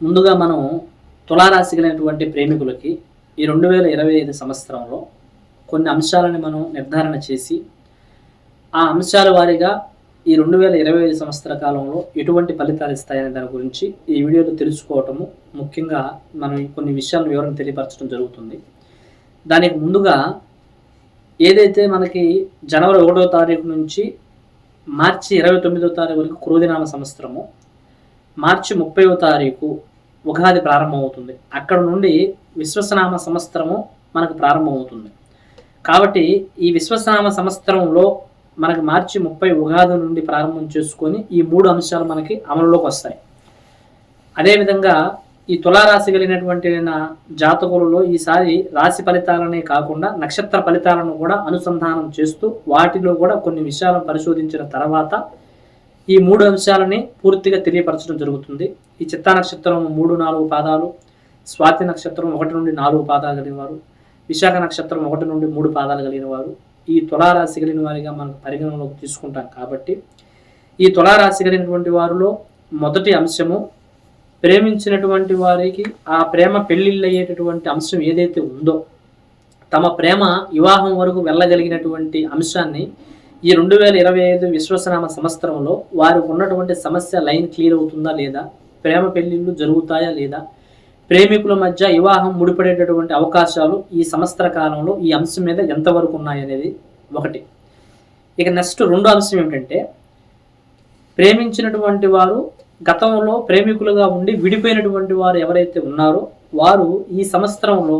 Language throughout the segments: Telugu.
ముందుగా మనం తులారాశి కలిగినటువంటి ప్రేమికులకి ఈ రెండు వేల ఇరవై ఐదు సంవత్సరంలో కొన్ని అంశాలను మనం నిర్ధారణ చేసి ఆ అంశాల వారీగా ఈ రెండు వేల ఇరవై ఐదు సంవత్సర కాలంలో ఎటువంటి ఫలితాలు ఇస్తాయనే దాని గురించి ఈ వీడియోలో తెలుసుకోవటము ముఖ్యంగా మనం కొన్ని విషయాలను వివరణ తెలియపరచడం జరుగుతుంది. దానికి ముందుగా ఏదైతే మనకి జనవరి ఒకటో తారీఖు నుంచి మార్చి ఇరవై తొమ్మిదో తారీఖు వరకు క్రోధినామ సంవత్సరము మార్చి ముప్పైవ తారీఖు ఉగాది ప్రారంభమవుతుంది. అక్కడ నుండి విశ్వసనామ సంవత్సరము మనకు ప్రారంభమవుతుంది. కాబట్టి ఈ విశ్వసనామ సంవత్సరంలో మనకు మార్చి ముప్పై ఉగాది నుండి ప్రారంభం చేసుకొని ఈ మూడు అంశాలు మనకి అమలులోకి వస్తాయి. అదేవిధంగా ఈ తులారాశి కలిగినటువంటి నా జాతకులలో ఈసారి రాశి ఫలితాలనే కాకుండా నక్షత్ర ఫలితాలను కూడా అనుసంధానం చేస్తూ వాటిలో కూడా కొన్ని విషయాలను పరిశోధించిన తర్వాత ఈ మూడు అంశాలని పూర్తిగా తెలియపరచడం జరుగుతుంది. ఈ చిత్తా నక్షత్రం మూడు నాలుగు పాదాలు స్వాతి నక్షత్రం ఒకటి నుండి నాలుగు పాదాలు కలిగిన వారు విశాఖ నక్షత్రం ఒకటి నుండి మూడు పాదాలు కలిగిన వారు ఈ తులారాశి కలిగిన వారిగా మనకు పరిగణనలోకి తీసుకుంటాం కాబట్టి ఈ తులారాశి కలిగినటువంటి వారిలో మొదటి అంశము ప్రేమించినటువంటి వారికి ఆ ప్రేమ పెళ్ళిళ్ళు అయ్యేటటువంటి అంశం ఏదైతే ఉందో తమ ప్రేమ వివాహం వరకు వెళ్ళగలిగినటువంటి అంశాన్ని ఈ రెండు వేల ఇరవై ఐదు విశ్వసనామ సంవత్సరంలో వారికి ఉన్నటువంటి సమస్య లైన్ క్లియర్ అవుతుందా లేదా? ప్రేమ పెళ్ళిళ్ళు జరుగుతాయా లేదా? ప్రేమికుల మధ్య వివాహం ముడిపడేటటువంటి అవకాశాలు ఈ సంవత్సర కాలంలో ఈ అంశం మీద ఎంతవరకు ఉన్నాయనేది ఒకటి. ఇక నెక్స్ట్ రెండో అంశం ఏమిటంటే ప్రేమించినటువంటి వారు గతంలో ప్రేమికులుగా ఉండి విడిపోయినటువంటి వారు ఎవరైతే ఉన్నారో వారు ఈ సంవత్సరంలో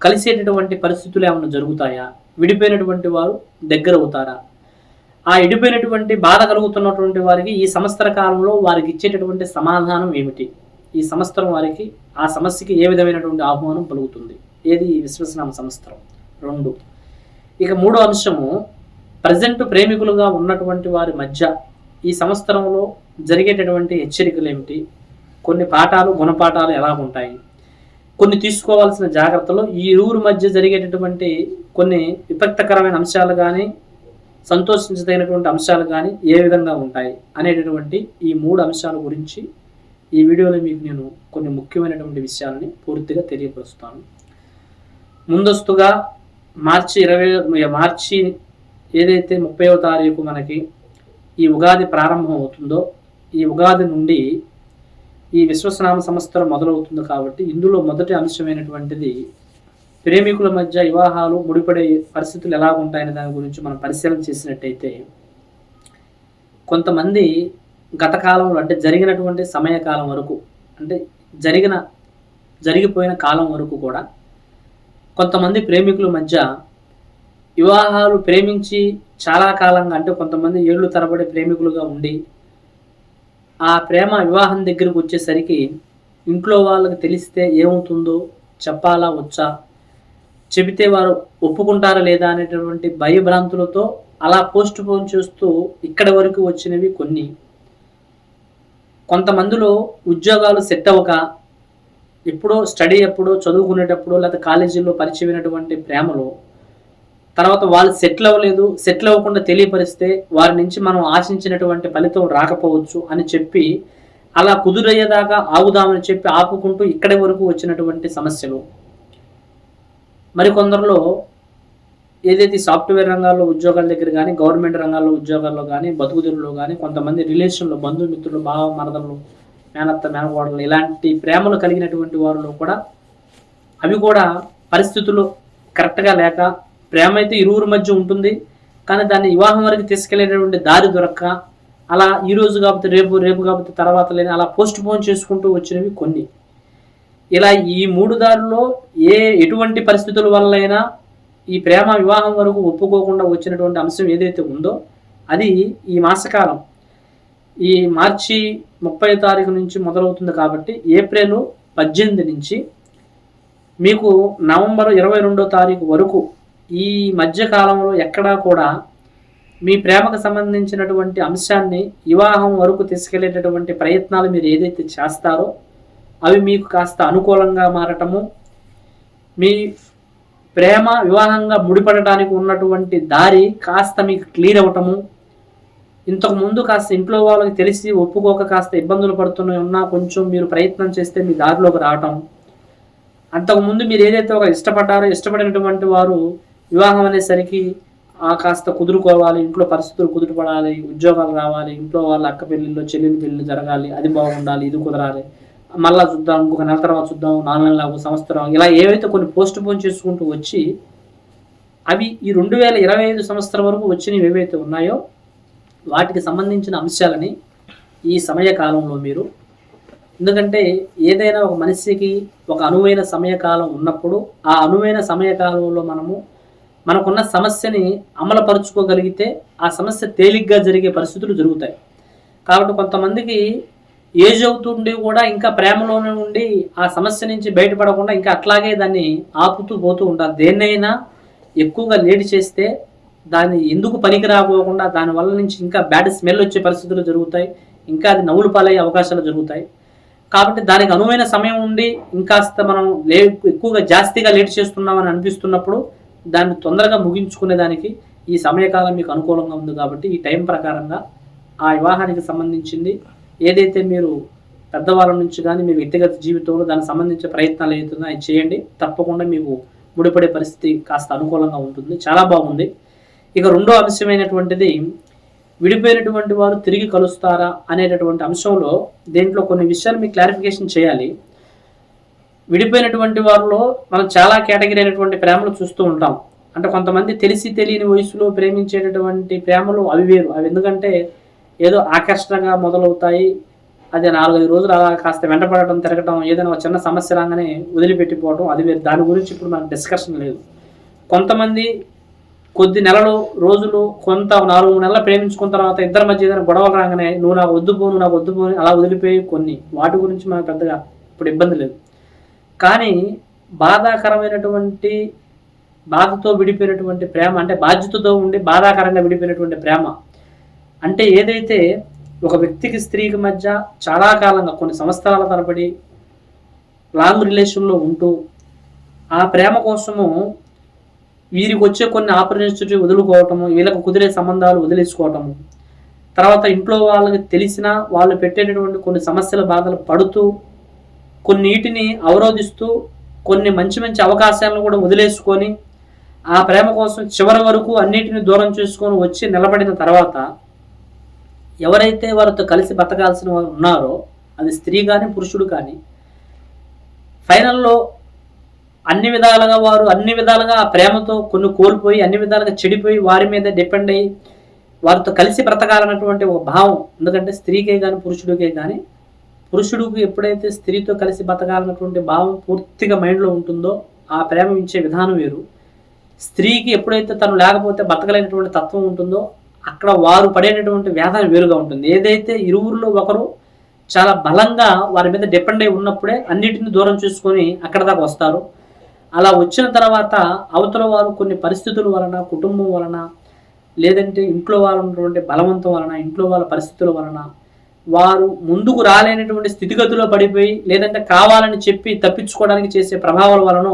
కలిసేటటువంటి పరిస్థితులు ఏమైనా జరుగుతాయా? విడిపోయినటువంటి వారు దగ్గర అవుతారా? ఆ ఎడిపోయినటువంటి బాధ కలుగుతున్నటువంటి వారికి ఈ సంవత్సర కాలంలో వారికి ఇచ్చేటటువంటి సమాధానం ఏమిటి? ఈ సంవత్సరం వారికి ఆ సమస్యకి ఏ విధమైనటువంటి ఆహ్వానం పలుకుతుంది ఏది ఈ విశ్వసనామ సంవత్సరం? రెండు. ఇక మూడో అంశము ప్రజెంట్ ప్రేమికులుగా ఉన్నటువంటి వారి మధ్య ఈ సంవత్సరంలో జరిగేటటువంటి హెచ్చరికలు ఏమిటి? కొన్ని పాఠాలు గుణపాఠాలు ఎలా ఉంటాయి? కొన్ని తీసుకోవాల్సిన జాగ్రత్తలు ఈ ఊరు మధ్య జరిగేటటువంటి కొన్ని విపక్తకరమైన అంశాలు కానీ సంతోషించదగినటువంటి అంశాలు కానీ ఏ విధంగా ఉంటాయి అనేటటువంటి ఈ మూడు అంశాల గురించి ఈ వీడియోలో మీకు నేను కొన్ని ముఖ్యమైనటువంటి విషయాలని పూర్తిగా తెలియపరుస్తాను. ముందస్తుగా మార్చి ఇరవై మార్చి ఏదైతే ముప్పైవ తారీఖు మనకి ఈ ఉగాది ప్రారంభం అవుతుందో ఈ ఉగాది నుండి ఈ విశ్వస్నామ సంవత్సరం మొదలవుతుంది కాబట్టి ఇందులో మొదటి అంశమైనటువంటిది ప్రేమికుల మధ్య వివాహాలు ముడిపడే పరిస్థితులు ఎలా ఉంటాయనే దాని గురించి మనం పరిశీలన చేసినట్టయితే కొంతమంది గత కాలంలో అంటే జరిగినటువంటి సమయకాలం వరకు అంటే జరిగిన జరిగిపోయిన కాలం వరకు కూడా కొంతమంది ప్రేమికుల మధ్య వివాహాలు ప్రేమించి చాలా కాలంగా అంటే కొంతమంది ఏళ్ళు తరబడి ప్రేమికులుగా ఉండి ఆ ప్రేమ వివాహం దగ్గరకు వచ్చేసరికి ఇంట్లో వాళ్ళకి తెలిస్తే ఏమవుతుందో చెప్పాలా వచ్చా? చెబితే వారు ఒప్పుకుంటారా లేదా అనేటటువంటి భయభ్రాంతులతో అలా పోస్ట్ పోన్ చేస్తూ ఇక్కడ వరకు వచ్చినవి కొన్ని. కొంతమందిలో ఉద్యోగాలు సెట్ అవ్వక ఎప్పుడో స్టడీ ఎప్పుడో చదువుకునేటప్పుడు లేదా కాలేజీలో పరిచయమైనటువంటి ప్రేమలో తర్వాత వాళ్ళు సెటిల్ అవ్వలేదు సెటిల్ అవ్వకుండా తెలియపరిస్తే వారి నుంచి మనం ఆశించినటువంటి ఫలితం రాకపోవచ్చు అని చెప్పి అలా కుదురయ్యేదాకా ఆగుదామని చెప్పి ఆపుకుంటూ ఇక్కడి వరకు వచ్చినటువంటి సమస్యలు. మరికొందరిలో ఏదైతే సాఫ్ట్వేర్ రంగాల్లో ఉద్యోగాల దగ్గర కానీ గవర్నమెంట్ రంగాల్లో ఉద్యోగాల్లో కానీ బతుకుదెరులో కానీ కొంతమంది రిలేషన్లో బంధుమిత్రులు బావ మరదలు మేనత్త మేనకోడలు ఇలాంటి ప్రేమలు కలిగినటువంటి వారిలో కూడా అవి కూడా పరిస్థితులు కరెక్ట్గా లేక ప్రేమ అయితే ఇరువురి మధ్య ఉంటుంది. కానీ దాన్ని వివాహం వరకు తీసుకెళ్ళేటటువంటి దారి దొరక్క అలా ఈ రోజు రేపు రేపు కాబట్టి తర్వాత లేని అలా పోస్ట్ పోన్ చేసుకుంటూ వచ్చినవి కొన్ని. ఇలా ఈ మూడు దారుల్లో ఏ ఎటువంటి పరిస్థితుల వల్లైనా ఈ ప్రేమ వివాహం వరకు ఒప్పుకోకుండా వచ్చినటువంటి అంశం ఏదైతే ఉందో అది ఈ మాసకాలం. ఈ మార్చి ముప్పై తారీఖు నుంచి మొదలవుతుంది కాబట్టి ఏప్రిల్ పద్దెనిమిది నుంచి మీకు నవంబర్ ఇరవై రెండో తారీఖు వరకు ఈ మధ్యకాలంలో ఎక్కడా కూడా మీ ప్రేమకు సంబంధించినటువంటి అంశాన్ని వివాహం వరకు తీసుకెళ్ళేటటువంటి ప్రయత్నాలు మీరు ఏదైతే చేస్తారో అవి మీకు కాస్త అనుకూలంగా మారటము మీ ప్రేమ వివాహంగా ముడిపడటానికి ఉన్నటువంటి దారి కాస్త మీకు క్లియర్ అవటము ఇంతకు ముందు కాస్త ఇంట్లో వాళ్ళకి తెలిసి ఒప్పుకోక కాస్త ఇబ్బందులు పడుతూనే ఉన్నా కొంచెం మీరు ప్రయత్నం చేస్తే మీ దారిలోకి రావటం. అంతకుముందు మీరు ఏదైతే ఒక ఇష్టపడ్డారో ఇష్టపడినటువంటి వారు వివాహం అనేసరికి ఆ కాస్త కుదురుకోవాలి ఇంట్లో పరిస్థితులు కుదురుపడాలి ఉద్యోగాలు రావాలి ఇంట్లో వాళ్ళ అక్క పెళ్ళిళ్ళు చెల్లెలు పెళ్ళిళ్ళు జరగాలి అది బాగుండాలి ఇది కుదరాలి. మళ్ళా చూద్దాం ఇంకొక నెల తర్వాత చూద్దాం నాలుగు నెలల ఒక సంవత్సరం ఇలా ఏవైతే కొన్ని పోస్ట్ పోన్ చేసుకుంటూ వచ్చి అవి ఈ రెండు వేల ఇరవై ఐదు సంవత్సరం వరకు వచ్చినవి ఏవైతే ఉన్నాయో వాటికి సంబంధించిన అంశాలని ఈ సమయకాలంలో మీరు ఎందుకంటే ఏదైనా ఒక మనిషికి ఒక అనువైన సమయకాలం ఉన్నప్పుడు ఆ అనువైన సమయకాలంలో మనము మనకున్న సమస్యని అమలుపరుచుకోగలిగితే ఆ సమస్య తేలిగ్గా జరిగే పరిస్థితులు జరుగుతాయి. కాబట్టి కొంతమందికి ఏజ్ అవుతుండి కూడా ఇంకా ప్రేమలోనే ఉండి ఆ సమస్య నుంచి బయటపడకుండా ఇంకా అట్లాగే దాన్ని ఆపుతూ పోతూ ఉంటారు దేన్నైనా ఎక్కువగా లేట్ చేస్తే దాన్ని ఎందుకు పనికి రాకపోకుండా దాని వల్ల నుంచి ఇంకా బ్యాడ్ స్మెల్ వచ్చే పరిస్థితులు జరుగుతాయి. ఇంకా అది నవ్వులు పాలయ్యే అవకాశాలు జరుగుతాయి. కాబట్టి దానికి అనువైన సమయం ఉండి ఇంకాస్త మనం లే ఎక్కువగా జాస్తిగా లేట్ చేస్తున్నామని అనిపిస్తున్నప్పుడు దాన్ని తొందరగా ముగించుకునే దానికి ఈ సమయకాలం మీకు అనుకూలంగా ఉంది కాబట్టి ఈ టైం ప్రకారంగా ఆ వివాహానికి సంబంధించింది ఏదైతే మీరు పెద్దవాళ్ళ నుంచి కానీ మీ వ్యక్తిగత జీవితంలో దానికి సంబంధించిన ప్రయత్నాలు ఏదైతుందో అది చేయండి. తప్పకుండా మీకు ముడిపడే పరిస్థితి కాస్త అనుకూలంగా ఉంటుంది. చాలా బాగుంది. ఇక రెండో అంశమైనటువంటిది విడిపోయినటువంటి వారు తిరిగి కలుస్తారా అనేటటువంటి అంశంలో దీంట్లో కొన్ని విషయాలు మీకు క్లారిఫికేషన్ చేయాలి. విడిపోయినటువంటి వారిలో మనం చాలా కేటగిరీ అయినటువంటి ప్రేమలు చూస్తూ ఉంటాం. అంటే కొంతమంది తెలిసి తెలియని వయసులో ప్రేమించేటటువంటి ప్రేమలు అవి వేరు. అవి ఎందుకంటే ఏదో ఆకర్షణగా మొదలవుతాయి. అది నాలుగైదు రోజులు అలా కాస్త వెంటపడటం తిరగటం ఏదైనా ఒక చిన్న సమస్య రాగానే వదిలిపెట్టిపోవడం అది వేరు. దాని గురించి ఇప్పుడు మనకు డిస్కషన్ లేదు. కొంతమంది కొద్ది నెలలు రోజులు కొంత నాలుగు నెలలు ప్రేమించుకున్న తర్వాత ఇద్దరి మధ్య ఏదైనా గొడవలు రాగానే నువ్వు నాకు వద్దు పోను నువ్వు నాకు వద్దు పో అలా వదిలిపోయి కొన్ని. వాటి గురించి మనకు పెద్దగా ఇప్పుడు ఇబ్బంది లేదు. కానీ బాధాకరమైనటువంటి బాధతో విడిపోయినటువంటి ప్రేమ అంటే బాధ్యతతో ఉండి బాధాకరంగా విడిపోయినటువంటి ప్రేమ అంటే ఏదైతే ఒక వ్యక్తికి స్త్రీకి మధ్య చాలా కాలంగా కొన్ని సంవత్సరాల తరబడి లాంగ్ రిలేషన్లో ఉంటూ ఆ ప్రేమ కోసము వీరికి వచ్చే కొన్ని ఆపర్చునిటీ వదులుకోవటము వీళ్ళకు కుదిరే సంబంధాలు వదిలేసుకోవటము తర్వాత ఇంట్లో వాళ్ళకి తెలిసిన వాళ్ళు పెట్టేటటువంటి కొన్ని సమస్యల బాధలు పడుతూ కొన్నిటిని అవరోధిస్తూ కొన్ని మంచి మంచి అవకాశాలను కూడా వదిలేసుకొని ఆ ప్రేమ కోసం చివరి వరకు అన్నిటిని దూరం చేసుకొని వచ్చి నిలబడిన తర్వాత ఎవరైతే వారితో కలిసి బతకాల్సిన వారు ఉన్నారో అది స్త్రీ కానీ పురుషుడు కానీ ఫైనల్లో అన్ని విధాలుగా వారు అన్ని విధాలుగా ఆ ప్రేమతో కొన్ని కోల్పోయి అన్ని విధాలుగా చెడిపోయి వారి మీద డిపెండ్ అయ్యి వారితో కలిసి బ్రతకాలన్నటువంటి ఒక భావం. ఎందుకంటే స్త్రీకే కానీ పురుషుడికే కానీ పురుషుడికి ఎప్పుడైతే స్త్రీతో కలిసి బతకాలన్నటువంటి భావం పూర్తిగా మైండ్లో ఉంటుందో ఆ ప్రేమ ఇచ్చే విధానం వేరు. స్త్రీకి ఎప్పుడైతే తను లేకపోతే బతకలేనటువంటి తత్వం ఉంటుందో అక్కడ వారు పడేటటువంటి వేదన వేరుగా ఉంటుంది. ఏదైతే ఇరువురిలో ఒకరు చాలా బలంగా వారి మీద డిపెండ్ అయి ఉన్నప్పుడే అన్నిటిని దూరం చూసుకొని అక్కడ దాకా వస్తారు. అలా వచ్చిన తర్వాత అవతల వారు కొన్ని పరిస్థితుల వలన కుటుంబం వలన లేదంటే ఇంట్లో వాళ్ళు ఉన్నటువంటి బలవంతం వలన ఇంట్లో వాళ్ళ పరిస్థితుల వలన వారు ముందుకు రాలేనటువంటి స్థితిగతిలో పడిపోయి లేదంటే కావాలని చెప్పి తప్పించుకోవడానికి చేసే ప్రభావాల వలన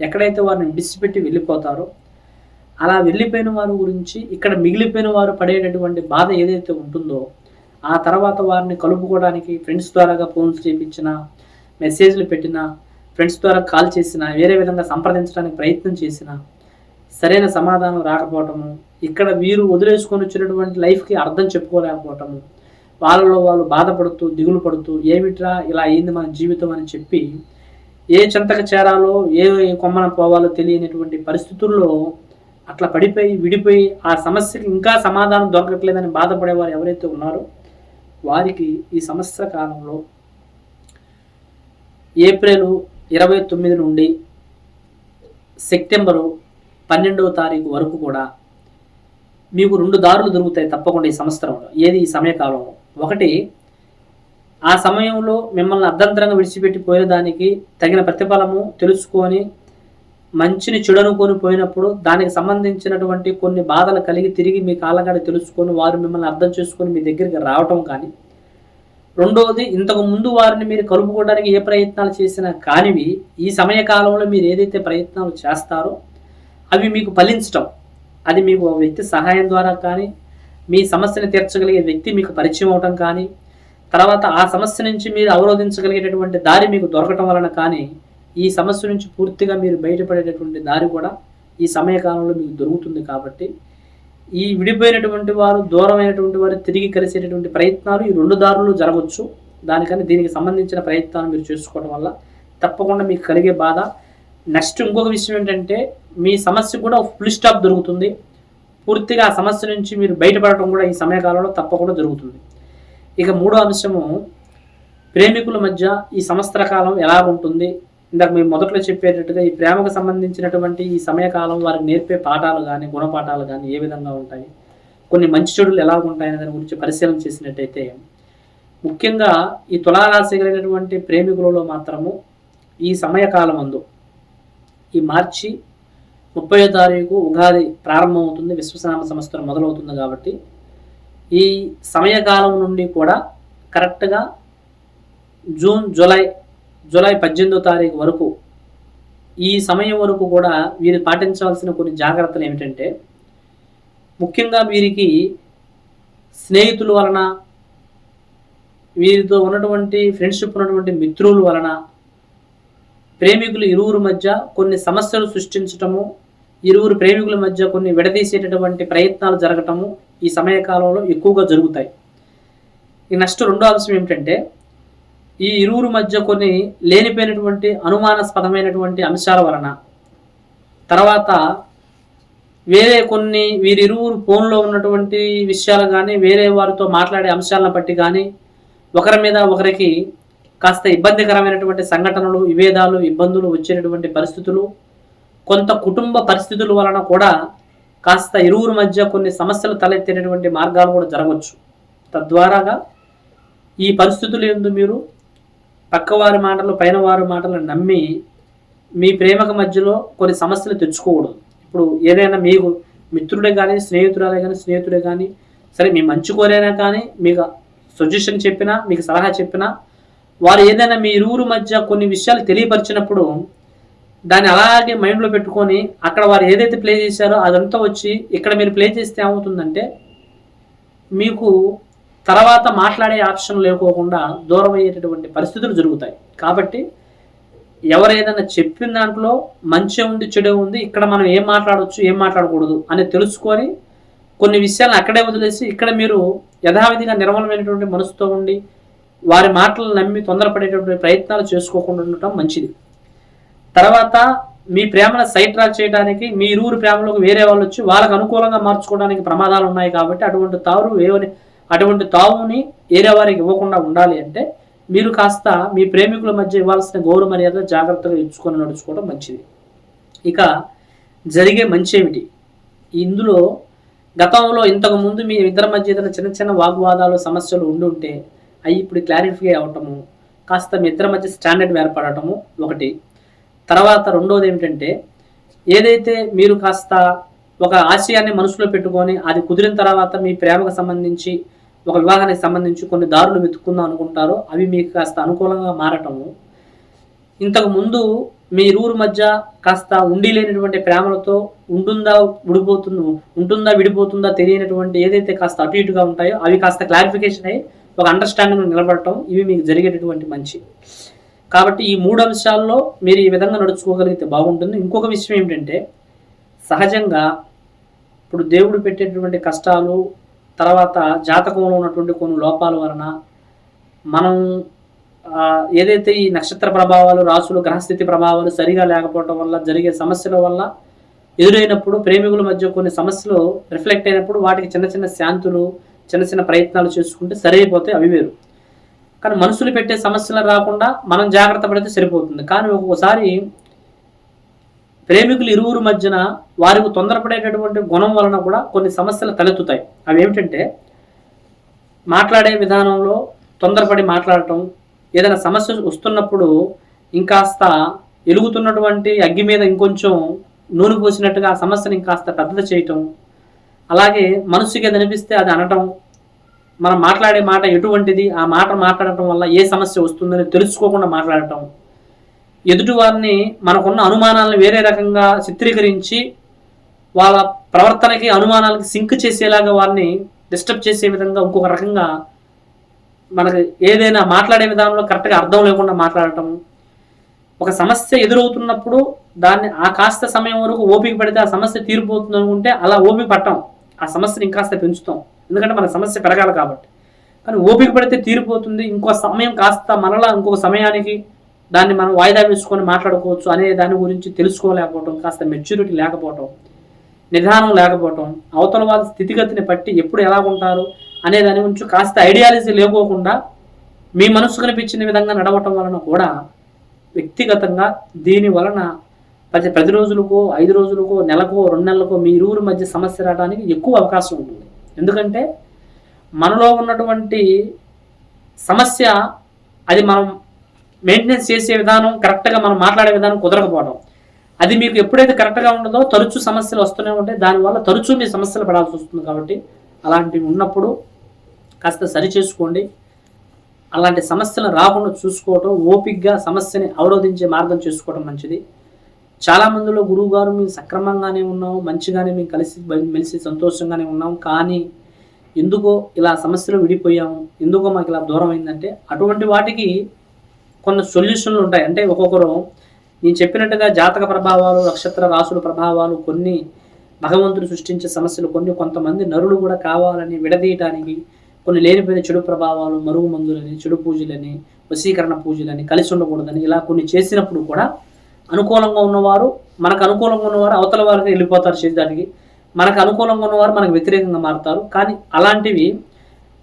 ఎక్కడైతే వారిని విడిచిపెట్టి వెళ్ళిపోతారో అలా వెళ్ళిపోయిన వారి గురించి ఇక్కడ మిగిలిపోయిన వారు పడేటటువంటి బాధ ఏదైతే ఉంటుందో ఆ తర్వాత వారిని కలుపుకోవడానికి ఫ్రెండ్స్ ద్వారాగా ఫోన్స్ చేయించిన మెసేజ్లు పెట్టిన ఫ్రెండ్స్ ద్వారా కాల్ చేసిన వేరే విధంగా సంప్రదించడానికి ప్రయత్నం చేసిన సరైన సమాధానం రాకపోవటము ఇక్కడ వీరు వదిలేసుకొని వచ్చినటువంటి లైఫ్కి అర్థం చెప్పుకోలేకపోవటము వాళ్ళలో వాళ్ళు బాధపడుతూ దిగులు పడుతూ ఏమిట్రా ఇలా అయింది మన జీవితం అని చెప్పి ఏ చెంతకు చేరాలో ఏ కొమ్మన పోవాలో తెలియనటువంటి పరిస్థితుల్లో అట్లా పడిపోయి విడిపోయి ఆ సమస్యకి ఇంకా సమాధానం దొరకట్లేదని బాధపడేవారు ఎవరైతే ఉన్నారో వారికి ఈ సంవత్సర కాలంలో ఏప్రిల్ ఇరవై తొమ్మిది నుండి సెప్టెంబరు పన్నెండవ తారీఖు వరకు కూడా మీకు రెండు దారులు దొరుకుతాయి తప్పకుండా ఈ సంవత్సరంలో ఏది ఈ సమయకాలంలో. ఒకటి ఆ సమయంలో మిమ్మల్ని అర్ధంతరంగా విడిచిపెట్టి పోయేదానికి తగిన ప్రతిఫలము తెలుసుకొని మంచిని చెడనుకొని పోయినప్పుడు దానికి సంబంధించినటువంటి కొన్ని బాధలు కలిగి తిరిగి మీ కాలగాడ తెలుసుకొని వారు మిమ్మల్ని అర్థం చేసుకొని మీ దగ్గరికి రావటం కానీ రెండవది ఇంతకు ముందు వారిని మీరు కలుపుకోవడానికి ఏ ప్రయత్నాలు చేసినా కానివి ఈ సమయ కాలంలో మీరు ఏదైతే ప్రయత్నాలు చేస్తారో అవి మీకు ఫలించటం. అది మీకు ఒక వ్యక్తి సహాయం ద్వారా కానీ మీ సమస్యను తీర్చగలిగే వ్యక్తి మీకు పరిచయం అవటం కానీ తర్వాత ఆ సమస్య నుంచి మీరు అవరోధించగలిగేటటువంటి దారి మీకు దొరకటం వలన కానీ ఈ సమస్య నుంచి పూర్తిగా మీరు బయటపడేటటువంటి దారి కూడా ఈ సమయకాలంలో మీకు దొరుకుతుంది కాబట్టి ఈ విడిపోయినటువంటి వారు దూరమైనటువంటి వారు తిరిగి కలిసేటటువంటి ప్రయత్నాలు ఈ రెండు దారులు జరగవచ్చు దానికని దీనికి సంబంధించిన ప్రయత్నాలు మీరు చేసుకోవడం వల్ల తప్పకుండా మీకు కలిగే బాధ. నెక్స్ట్ ఇంకొక విషయం ఏంటంటే మీ సమస్య కూడా ఫుల్ స్టాప్ దొరుకుతుంది. పూర్తిగా ఆ సమస్య నుంచి మీరు బయటపడటం కూడా ఈ సమయకాలంలో తప్పకుండా జరుగుతుంది. ఇక మూడో అంశము ప్రేమికుల మధ్య ఈ సంవత్సర కాలం ఎలా ఉంటుంది ఇందాక మేము మొదట్లో చెప్పేటట్టుగా ఈ ప్రేమకు సంబంధించినటువంటి ఈ సమయకాలం వారికి నేర్పే పాఠాలు కానీ గుణపాఠాలు కానీ ఏ విధంగా ఉంటాయి? కొన్ని మంచి చెడులు ఎలా ఉంటాయనే దాని గురించి పరిశీలన చేసినట్టయితే ముఖ్యంగా ఈ తులారాశి కలిగినటువంటి ప్రేమికులలో మాత్రము ఈ సమయకాలం అందు ఈ మార్చి ముప్పై తారీఖు ఉగాది ప్రారంభమవుతుంది విశ్వనామ సంవత్సరం మొదలవుతుంది కాబట్టి ఈ సమయకాలం నుండి కూడా కరెక్ట్గా జూన్ జూలై జూలై పద్దెనిమిదో తారీఖు వరకు ఈ సమయం వరకు కూడా వీరు పాటించవలసిన కొన్ని జాగ్రత్తలు ఏమిటంటే ముఖ్యంగా వీరికి స్నేహితుల వలన వీరితో ఉన్నటువంటి ఫ్రెండ్షిప్ ఉన్నటువంటి మిత్రుల వలన ప్రేమికులు ఇరువురు మధ్య కొన్ని సమస్యలు సృష్టించటము ఇరువురు ప్రేమికుల మధ్య కొన్ని విడదీసేటటువంటి ప్రయత్నాలు జరగటము ఈ సమయకాలంలో ఎక్కువగా జరుగుతాయి. ఈ నెక్స్ట్ రెండో అంశం ఏమిటంటే ఈ ఇరువురు మధ్య కొన్ని లేనిపోయినటువంటి అనుమానాస్పదమైనటువంటి అంశాల వలన తర్వాత వేరే కొన్ని వీరిరువురు ఫోన్లో ఉన్నటువంటి విషయాలు కానీ వేరే వారితో మాట్లాడే అంశాలను బట్టి కానీ ఒకరి మీద ఒకరికి కాస్త ఇబ్బందికరమైనటువంటి సంఘటనలు విభేదాలు ఇబ్బందులు వచ్చేటటువంటి పరిస్థితులు కొంత కుటుంబ పరిస్థితుల వలన కూడా కాస్త ఇరువురు మధ్య కొన్ని సమస్యలు తలెత్తేటటువంటి మార్గాలు కూడా జరగవచ్చు. తద్వారాగా ఈ పరిస్థితులు ఎందు మీరు పక్కవారి మాటలు పైన వారి మాటలు నమ్మి మీ ప్రేమకు మధ్యలో కొన్ని సమస్యలు తెచ్చుకోకూడదు. ఇప్పుడు ఏదైనా మీకు మిత్రుడే కానీ స్నేహితురాలే కానీ స్నేహితుడే కానీ సరే మీ మంచి కోరైనా కానీ మీకు సజెషన్ చెప్పినా మీకు సలహా చెప్పినా వారు ఏదైనా మీ ఇరువురు మధ్య కొన్ని విషయాలు తెలియపరిచినప్పుడు దాన్ని అలాగే మైండ్లో పెట్టుకొని అక్కడ వారు ఏదైతే ప్లే చేశారో అదంతా వచ్చి ఇక్కడ మీరు ప్లే చేస్తే ఏమవుతుందంటే మీకు తర్వాత మాట్లాడే ఆప్షన్ లేకోకుండా దూరం అయ్యేటటువంటి పరిస్థితులు జరుగుతాయి. కాబట్టి ఎవరేదైనా చెప్పిన దాంట్లో మంచి ఉంది చెడు ఉంది ఇక్కడ మనం ఏం మాట్లాడవచ్చు ఏం మాట్లాడకూడదు అని తెలుసుకొని కొన్ని విషయాలను అక్కడే వదిలేసి ఇక్కడ మీరు యథావిధిగా నిర్మలమైనటువంటి మనసుతో ఉండి వారి మాటలు నమ్మి తొందరపడేటటువంటి ప్రయత్నాలు చేసుకోకుండా ఉండటం మంచిది. తర్వాత మీ ప్రేమను సైట్ ట్రాక్ చేయడానికి మీ ఇరువురు ప్రేమలోకి వేరే వాళ్ళు వచ్చి వాళ్ళకు అనుకూలంగా మార్చుకోవడానికి ప్రమాదాలు ఉన్నాయి కాబట్టి అటువంటి తారు ఏవని అటువంటి తావుని వేరే వారికి ఇవ్వకుండా ఉండాలి అంటే మీరు కాస్త మీ ప్రేమికుల మధ్య ఇవ్వాల్సిన గౌరవ మర్యాద జాగ్రత్తగా ఎంచుకొని నడుచుకోవడం మంచిది. ఇక జరిగే మంచి ఏమిటి? ఇందులో గతంలో ఇంతకుముందు మీ ఇద్దరి మధ్య ఏదైనా చిన్న చిన్న వాగ్వాదాలు సమస్యలు ఉండుంటే అవి ఇప్పుడు క్లారిఫై అవటము కాస్త మీ ఇద్దరి మధ్య స్టాండర్డ్ ఏర్పడటము ఒకటి. తర్వాత రెండోది ఏమిటంటే ఏదైతే మీరు కాస్త ఒక ఆశయాన్ని మనసులో పెట్టుకొని అది కుదిరిన తర్వాత మీ ప్రేమకు సంబంధించి ఒక వివాహానికి సంబంధించి కొన్ని దారులు వెతుక్కుందాం అనుకుంటారో అవి మీకు కాస్త అనుకూలంగా మారటము. ఇంతకు ముందు మీ ఇరువురు మధ్య కాస్త ఉండి లేనటువంటి ప్రేమలతో ఉంటుందా విడిపోతుందో ఉంటుందా విడిపోతుందా తెలియనటువంటి ఏదైతే కాస్త అటు ఇటుగా ఉంటాయో అవి కాస్త క్లారిఫికేషన్ అయ్యి ఒక అండర్స్టాండింగ్ నిలబడటం ఇవి మీకు జరిగేటటువంటి మంచి. కాబట్టి ఈ మూడు అంశాల్లో మీరు ఈ విధంగా నడుచుకోగలిగితే బాగుంటుంది. ఇంకొక విషయం ఏమిటంటే సహజంగా ఇప్పుడు దేవుడు పెట్టేటటువంటి కష్టాలు తర్వాత జాతకంలో ఉన్నటువంటి కొన్ని లోపాల వలన మనం ఏదైతే ఈ నక్షత్ర ప్రభావాలు రాసులు గ్రహస్థితి ప్రభావాలు సరిగా లేకపోవడం వల్ల జరిగే సమస్యల వల్ల ఎదురైనప్పుడు ప్రేమికుల మధ్య కొన్ని సమస్యలు రిఫ్లెక్ట్ అయినప్పుడు వాటికి చిన్న చిన్న శాంతులు చిన్న చిన్న ప్రయత్నాలు చేసుకుంటే సరైపోతే అవి వేరు. కానీ మనుషులు పెట్టే సమస్యలు రాకుండా మనం జాగ్రత్త పడితే సరిపోతుంది. కానీ ఒక్కొక్కసారి ప్రేమికులు ఇరువురు మధ్యన వారికి తొందరపడేటటువంటి గుణం వలన కూడా కొన్ని సమస్యలు తలెత్తుతాయి. అవి ఏమిటంటే మాట్లాడే విధానంలో తొందరపడి మాట్లాడటం ఏదైనా సమస్య వస్తున్నప్పుడు ఇంకాస్త ఎలుగుతున్నటువంటి అగ్గి మీద ఇంకొంచెం నూనె పోసినట్టుగా ఆ సమస్యను ఇంకాస్త పెద్దది చేయటం అలాగే మనసుకి ఏది అనిపిస్తే అది అనటం మనం మాట్లాడే మాట ఎటువంటిది ఆ మాట మాట్లాడటం వల్ల ఏ సమస్య వస్తుందని తెలుసుకోకుండా మాట్లాడటం ఎదుటి వారిని మనకున్న అనుమానాలను వేరే రకంగా చిత్రీకరించి వాళ్ళ ప్రవర్తనకి అనుమానాలకి సింక్ చేసేలాగా వారిని డిస్టర్బ్ చేసే విధంగా ఇంకొక రకంగా మనకి ఏదైనా మాట్లాడే విధానంలో కరెక్ట్గా అర్థం లేకుండా మాట్లాడటం. ఒక సమస్య ఎదురవుతున్నప్పుడు దాన్ని ఆ కాస్త సమయం వరకు ఓపిక పడితే ఆ సమస్య తీరిపోతుంది అనుకుంటే అలా ఓపిక పట్టాం. ఆ సమస్యని ఇంకాస్త పెంచుతాం. ఎందుకంటే మన సమస్య పెరగాలి కాబట్టి. కానీ ఓపిక పడితే తీరిపోతుంది ఇంకో సమయం కాస్త మరలా ఇంకొక సమయానికి దాన్ని మనం వాయిదా వేసుకొని మాట్లాడుకోవచ్చు అనే దాని గురించి తెలుసుకోలేకపోవటం కాస్త మెచ్యూరిటీ లేకపోవటం నిదానం లేకపోవటం అవతల వాళ్ళ స్థితిగతిని బట్టి ఎప్పుడు ఎలా ఉంటారు అనే దాని గురించి కాస్త ఐడియాలజీ లేకోకుండా మీ మనసు కనిపించిన విధంగా నడవటం వలన కూడా వ్యక్తిగతంగా దీని వలన పది పది రోజులకో ఐదు రోజులకో నెలకో రెండు నెలలకో మీ ఇరువురి మధ్య సమస్య రావడానికి ఎక్కువ అవకాశం ఉంటుంది. ఎందుకంటే మనలో ఉన్నటువంటి సమస్య అది మనం మెయింటెనెన్స్ చేసే విధానం కరెక్ట్గా మనం మాట్లాడే విధానం కుదరకపోవడం. అది మీకు ఎప్పుడైతే కరెక్ట్గా ఉండదో తరచూ సమస్యలు వస్తూనే ఉంటాయి. దానివల్ల తరచూ మీ సమస్యలు పడాల్సి వస్తుంది కాబట్టి అలాంటివి ఉన్నప్పుడు కాస్త సరి చేసుకోండి. అలాంటి సమస్యలు రాకుండా చూసుకోవటం ఓపిక్గా సమస్యని అవరోధించే మార్గం చేసుకోవడం మంచిది. చాలా మందిలో గురువు గారు మేము సక్రమంగానే ఉన్నాము మంచిగానే మేము కలిసి మెలిసి సంతోషంగానే ఉన్నాం. కానీ ఎందుకో ఇలా సమస్యలు విడిపోయాము ఎందుకో మాకు ఇలా దూరం అయిందంటే అటువంటి వాటికి కొన్ని సొల్యూషన్లు ఉంటాయి. అంటే ఒక్కొక్కరు నేను చెప్పినట్టుగా జాతక ప్రభావాలు నక్షత్ర రాసుల ప్రభావాలు కొన్ని భగవంతుడు సృష్టించే సమస్యలు కొన్ని కొంతమంది నరులు కూడా కావాలని విడదీయటానికి కొన్ని లేనిపోయిన చెడు ప్రభావాలు మరుగు మందులని చెడు పూజలని వశీకరణ పూజలని కలిసి ఉండకూడదని ఇలా కొన్ని చేసినప్పుడు కూడా అనుకూలంగా ఉన్నవారు మనకు అనుకూలంగా ఉన్నవారు అవతల వారికి వెళ్ళిపోతారు చేయడానికి మనకు అనుకూలంగా ఉన్నవారు మనకు వ్యతిరేకంగా మారుతారు. కానీ అలాంటివి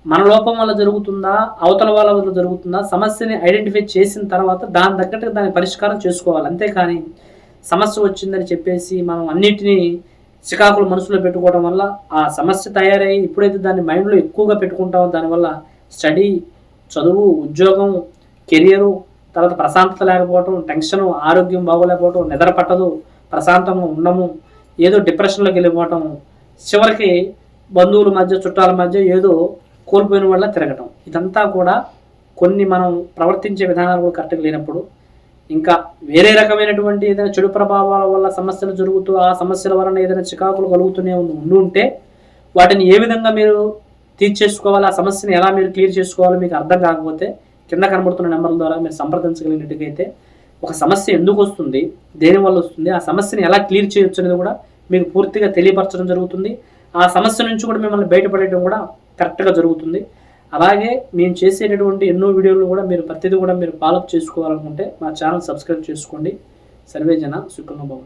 మన లోపం వల్ల జరుగుతుందా అవతల వాళ్ళ వల్ల జరుగుతుందా సమస్యని ఐడెంటిఫై చేసిన తర్వాత దాని తగ్గట్టుగా దాని పరిష్కారం చేసుకోవాలి. అంతేకాని సమస్య వచ్చిందని చెప్పేసి మనం అన్నిటినీ చికాకులు మనసులో పెట్టుకోవడం వల్ల ఆ సమస్య తయారై ఎప్పుడైతే దాన్ని మైండ్లో ఎక్కువగా పెట్టుకుంటామో దానివల్ల స్టడీ చదువు ఉద్యోగం కెరియరు తర్వాత ప్రశాంతత లేకపోవటం టెన్షన్ ఆరోగ్యం బాగోలేకపోవటం నిద్ర పట్టదు ప్రశాంతంగా ఉండము ఏదో డిప్రెషన్లోకి వెళ్ళిపోవటం చివరికి బంధువుల మధ్య చుట్టాల మధ్య ఏదో కోల్పోయిన వల్ల తిరగటం. ఇదంతా కూడా కొన్ని మనం ప్రవర్తించే విధానాలు కూడా కరెక్ట్గా లేనప్పుడు ఇంకా వేరే రకమైనటువంటి ఏదైనా చెడు ప్రభావాల వల్ల సమస్యలు జరుగుతూ ఆ సమస్యల వలన ఏదైనా చికాకులు కలుగుతూనే ఉండి ఉంటే వాటిని ఏ విధంగా మీరు తీర్చేసుకోవాలి ఆ సమస్యని ఎలా మీరు క్లియర్ చేసుకోవాలో మీకు అర్థం కాకపోతే కింద కనబడుతున్న నెంబర్ల ద్వారా మీరు సంప్రదించగలిగినట్టుగైతే ఒక సమస్య ఎందుకు వస్తుంది దేని వల్ల వస్తుంది ఆ సమస్యని ఎలా క్లియర్ చేయొచ్చు అనేది కూడా మీకు పూర్తిగా తెలియపరచడం జరుగుతుంది. ఆ సమస్య నుంచి కూడా మిమ్మల్ని బయటపడేయడం కూడా కరెక్ట్గా జరుగుతుంది. అలాగే మేము చేసేటటువంటి ఎన్నో వీడియోలు కూడా మీరు ప్రతిదీ కూడా మీరు ఫాలోఅప్ చేసుకోవాలనుకుంటే మా ఛానల్ సబ్స్క్రైబ్ చేసుకోండి. సర్వే జన సుఖనుభవం